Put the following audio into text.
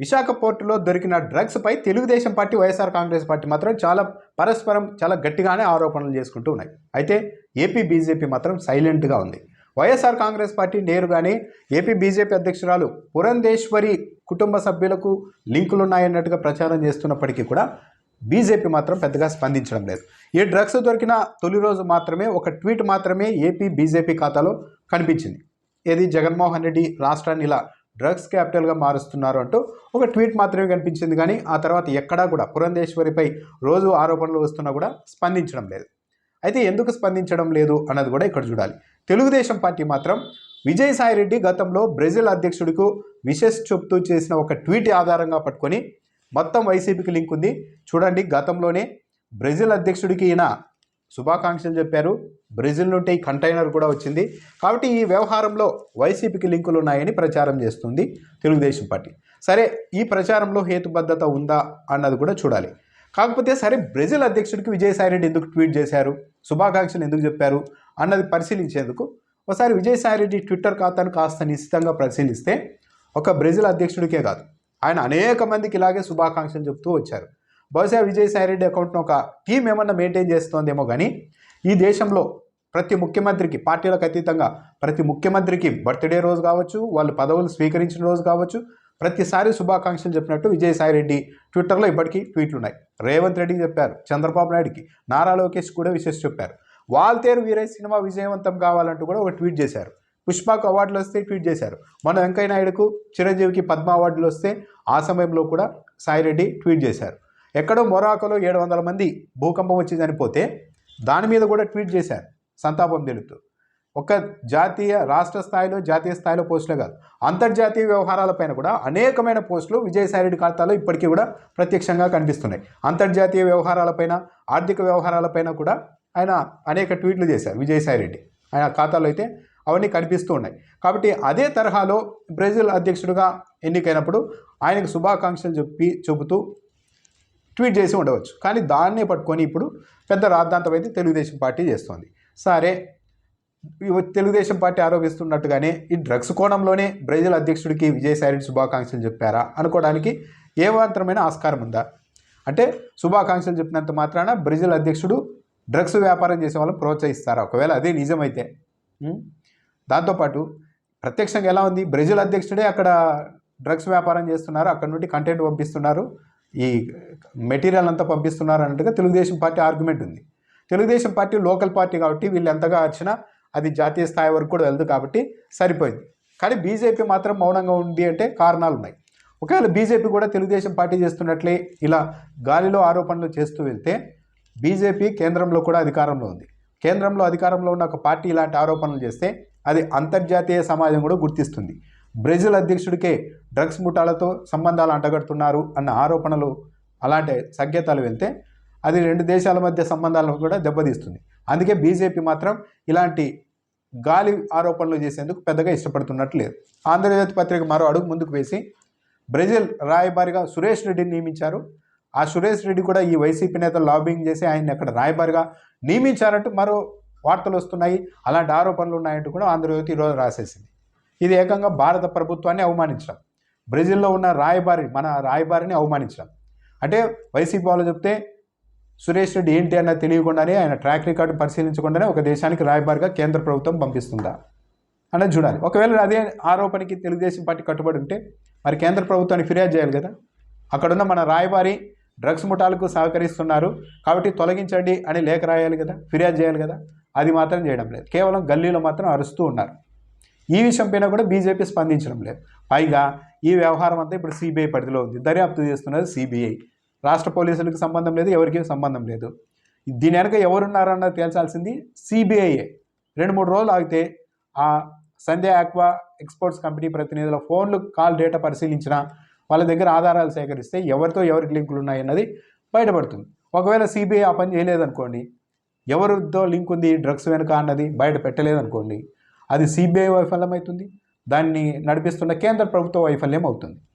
విశాఖ పోర్టులో దొరికిన డ్రగ్స్పై Telugu Desam party Y S R Congress party మాత్రం చాలా పరస్పరం చాలా గట్టిగానే ఆరోపణలు చేసుకుంటూ ఉన్నాయి. అయితే ఏపీ బీజేపీ మాత్రం సైలెంట్గా ఉంది. Y S R Congress party నేరుగానే AP BJP అధ్యక్షురాలు పురంధేశ్వరి కుటుంబ సభ్యులకు లింకులున్నాయన్నట్టుగా ప్రచారం చేస్తున్నప్పటికీ కూడా బీజేపీ మాత్రం పెద్దగా స్పందించడం లేదు. ఈ డ్రగ్స్ దొరికిన తొలి రోజు మాత్రమే ఒక ట్వీట్ మాత్రమే ఏపీ బీజేపీ ఖాతాలో కనిపించింది. ఏది జగన్మోహన్ రెడ్డి రాష్ట్రాన్ని ఇలా డ్రగ్స్ క్యాపిటల్గా మారుస్తున్నారు అంటూ ఒక ట్వీట్ మాత్రమే కనిపించింది. కానీ ఆ తర్వాత ఎక్కడా కూడా పురంధేశ్వరిపై రోజు ఆరోపణలు వస్తున్నా కూడా స్పందించడం లేదు. అయితే ఎందుకు స్పందించడం లేదు అన్నది కూడా ఇక్కడ చూడాలి. తెలుగుదేశం పార్టీ మాత్రం విజయసాయిరెడ్డి గతంలో బ్రెజిల్ అధ్యక్షుడికు విశేష్ చెప్తూ చేసిన ఒక ట్వీట్ ఆధారంగా పట్టుకొని మొత్తం వైసీపీకి లింక్ ఉంది. చూడండి గతంలోనే బ్రెజిల్ అధ్యక్షుడికి ఈయన శుభాకాంక్షలు చెప్పారు. బ్రెజిల్ నుండి ఈ కంటైనర్ కూడా వచ్చింది. కాబట్టి ఈ వ్యవహారంలో వైసీపీకి లింకులు ఉన్నాయని ప్రచారం చేస్తుంది తెలుగుదేశం పార్టీ. సరే ఈ ప్రచారంలో హేతుబద్ధత ఉందా అన్నది కూడా చూడాలి. కాకపోతే సరే బ్రెజిల్ అధ్యక్షుడికి విజయసాయిరెడ్డి ఎందుకు ట్వీట్ చేశారు? శుభాకాంక్షలు ఎందుకు చెప్పారు? అన్నది పరిశీలించేందుకు ఒకసారి విజయసాయిరెడ్డి ట్విట్టర్ ఖాతాను కాస్త నిశ్చితంగా పరిశీలిస్తే ఒక బ్రెజిల్ అధ్యక్షుడికే కాదు ఆయన అనేక మందికి ఇలాగే శుభాకాంక్షలు చెబుతూ వచ్చారు. బహుశా విజయసాయిరెడ్డి అకౌంట్ను ఒక టీం ఏమన్నా మెయింటైన్ చేస్తోందేమో కానీ ఈ దేశంలో ప్రతి ముఖ్యమంత్రికి పార్టీలకు అతీతంగా ప్రతి ముఖ్యమంత్రికి బర్త్డే రోజు కావచ్చు వాళ్ళు పదవులు స్వీకరించిన రోజు కావచ్చు ప్రతిసారి శుభాకాంక్షలు చెప్పినట్టు విజయసాయిరెడ్డి ట్విట్టర్లో ఇప్పటికీ ట్వీట్లు ఉన్నాయి రేవంత్ రెడ్డికి చెప్పారు చంద్రబాబు నాయుడుకి. నారా లోకేష్ కూడా విశేష చెప్పారు. వాల్తేరు వీరయ్య సినిమా విజయవంతం కావాలంటూ కూడా ఒక ట్వీట్ చేశారు. పుష్పకు అవార్డులు వస్తే ట్వీట్ చేశారు. మన వెంకయ్య నాయుడుకు చిరంజీవికి పద్మ అవార్డులు వస్తే ఆ సమయంలో కూడా సాయిరెడ్డి ట్వీట్ చేశారు. ఎక్కడో మొరాకోలో ఏడు వందల మంది భూకంపం వచ్చి చనిపోతే దాని మీద కూడా ట్వీట్ చేశారు. సంతాపం తెలుపుతూ. ఒక జాతీయ రాష్ట్ర స్థాయిలో జాతీయ స్థాయిలో పోస్టులే కాదు. అంతర్జాతీయ వ్యవహారాలపైన కూడా అనేకమైన పోస్టులు విజయసాయిరెడ్డి ఖాతాలో ఇప్పటికీ కూడా ప్రత్యక్షంగా కనిపిస్తున్నాయి. అంతర్జాతీయ వ్యవహారాలపైన ఆర్థిక వ్యవహారాలపైన కూడా ఆయన అనేక ట్వీట్లు చేశారు విజయసాయిరెడ్డి. ఆయన ఖాతాలో అయితే అవన్నీ కనిపిస్తూ ఉన్నాయి. కాబట్టి అదే తరహాలో బ్రెజిల్ అధ్యక్షుడిగా ఎన్నికైనప్పుడు ఆయనకు శుభాకాంక్షలు చెప్పి చెబుతూ ట్వీట్ చేసి ఉండవచ్చు. కానీ దాన్నే పట్టుకొని ఇప్పుడు పెద్ద రాద్ధాంతం అయితే తెలుగుదేశం పార్టీ చేస్తోంది. సరే తెలుగుదేశం పార్టీ ఆరోపిస్తున్నట్టుగానే ఈ డ్రగ్స్ కోణంలోనే బ్రెజిల్ అధ్యక్షుడికి విజయసాయిరెడ్డి శుభాకాంక్షలు చెప్పారా? అనుకోవడానికి ఏమాత్రమైన ఆస్కారం ఉందా? అంటే శుభాకాంక్షలు చెప్పినంత మాత్రాన బ్రెజిల్ అధ్యక్షుడు డ్రగ్స్ వ్యాపారం చేసే వాళ్ళని ప్రోత్సహిస్తారా? ఒకవేళ అదే నిజమైతే దాంతోపాటు ప్రత్యక్షంగా ఎలా ఉంది? బ్రెజిల్ అధ్యక్షుడే అక్కడ డ్రగ్స్ వ్యాపారం చేస్తున్నారు అక్కడ నుండి కంటెంట్ పంపిస్తున్నారు. ఈ మెటీరియల్ అంతా పంపిస్తున్నారు అన్నట్టుగా తెలుగుదేశం పార్టీ ఆర్గ్యుమెంట్ ఉంది. తెలుగుదేశం పార్టీ లోకల్ పార్టీ కాబట్టి వీళ్ళు ఎంతగా వచ్చినా అది జాతీయ స్థాయి వరకు కూడా వెళ్దు కాబట్టి సరిపోయింది. కానీ బీజేపీ మాత్రం మౌనంగా ఉంది అంటే కారణాలు ఉన్నాయి ఒకవేళ బీజేపీ కూడా తెలుగుదేశం పార్టీ చేస్తున్నట్లే ఇలా గాలిలో ఆరోపణలు చేస్తూ వెళ్తే బీజేపీ కేంద్రంలో కూడా అధికారంలో ఉంది. కేంద్రంలో అధికారంలో ఉన్న ఒక పార్టీ ఇలాంటి ఆరోపణలు చేస్తే అది అంతర్జాతీయ సమాజం కూడా గుర్తిస్తుంది. బ్రెజిల్ అధ్యక్షుడికే డ్రగ్స్ ముఠాలతో సంబంధాలు అంటగడుతున్నారు అన్న ఆరోపణలు అలాంటి సంకేతాలు వెళ్తే అది రెండు దేశాల మధ్య సంబంధాలను కూడా దెబ్బతీస్తుంది. అందుకే బీజేపీ మాత్రం ఇలాంటి గాలి ఆరోపణలు చేసేందుకు పెద్దగా ఇష్టపడుతున్నట్లు లేదు. ఆంధ్రజ్యోతి పత్రిక మరో అడుగు ముందుకు వేసి బ్రెజిల్ రాయబారిగా సురేష్ రెడ్డిని నియమించారు. ఆ సురేష్ రెడ్డి కూడా ఈ వైసీపీ నేతలు లాబింగ్ చేసి ఆయన్ని అక్కడ రాయబారిగా నియమించారంటూ మరో వార్తలు వస్తున్నాయి. అలాంటి ఆరోపణలు ఉన్నాయంటూ కూడా ఆంధ్రజ్యోతి ఈరోజు రాసేసింది. ఇది ఏకంగా భారత ప్రభుత్వాన్ని అవమానించడం. బ్రెజిల్లో ఉన్న రాయబారి మన రాయబారిని అవమానించడం. అంటే వైసీపీ వాళ్ళు చెప్తే సురేష్ రెడ్డి ఏంటి అన్న తెలియకుండానే ఆయన ట్రాక్ రికార్డు పరిశీలించకుండానే ఒక దేశానికి రాయబారిగా కేంద్ర ప్రభుత్వం పంపిస్తుందా? అన్నది చూడాలి. ఒకవేళ అదే ఆరోపణకి తెలుగుదేశం పార్టీ కట్టుబడి ఉంటే మరి కేంద్ర ప్రభుత్వాన్ని ఫిర్యాదు చేయాలి కదా? అక్కడున్న మన రాయబారి డ్రగ్స్ ముఠాలకు సహకరిస్తున్నారు. కాబట్టి తొలగించండి అని లేఖ రాయాలి కదా? ఫిర్యాదు చేయాలి కదా? అది మాత్రం చేయడం లేదు. కేవలం గల్లీలో మాత్రం అరుస్తూ ఉన్నారు. ఈ విషయం పైన కూడా బీజేపీ స్పందించడం లేదు. పైగా ఈ వ్యవహారం అంతా ఇప్పుడు సిబిఐ పరిధిలో ఉంది. దర్యాప్తు చేస్తున్నది సిబిఐ. రాష్ట్ర పోలీసులకు సంబంధం లేదు ఎవరికి సంబంధం లేదు. దీని వెనక ఎవరున్నారన్నది తేల్చాల్సింది సిబిఐఏ రెండు మూడు రోజులు ఆగితే ఆ సంధ్య ఆక్వా ఎక్స్పోర్ట్స్ కంపెనీ ప్రతినిధుల ఫోన్లు కాల్ డేటా పరిశీలించిన వాళ్ళ దగ్గర ఆధారాలు సేకరిస్తే ఎవరితో ఎవరికి లింకులు ఉన్నాయన్నది బయటపడుతుంది. ఒకవేళ సిబిఐ ఆ పని చేయలేదనుకోండి ఎవరితో లింక్ ఉంది డ్రగ్స్ వెనుక అన్నది బయట పెట్టలేదనుకోండి అది సిబిఐ వైఫల్యం అవుతుంది దాన్ని నడిపిస్తున్న కేంద్ర ప్రభుత్వ వైఫల్యం అవుతుంది.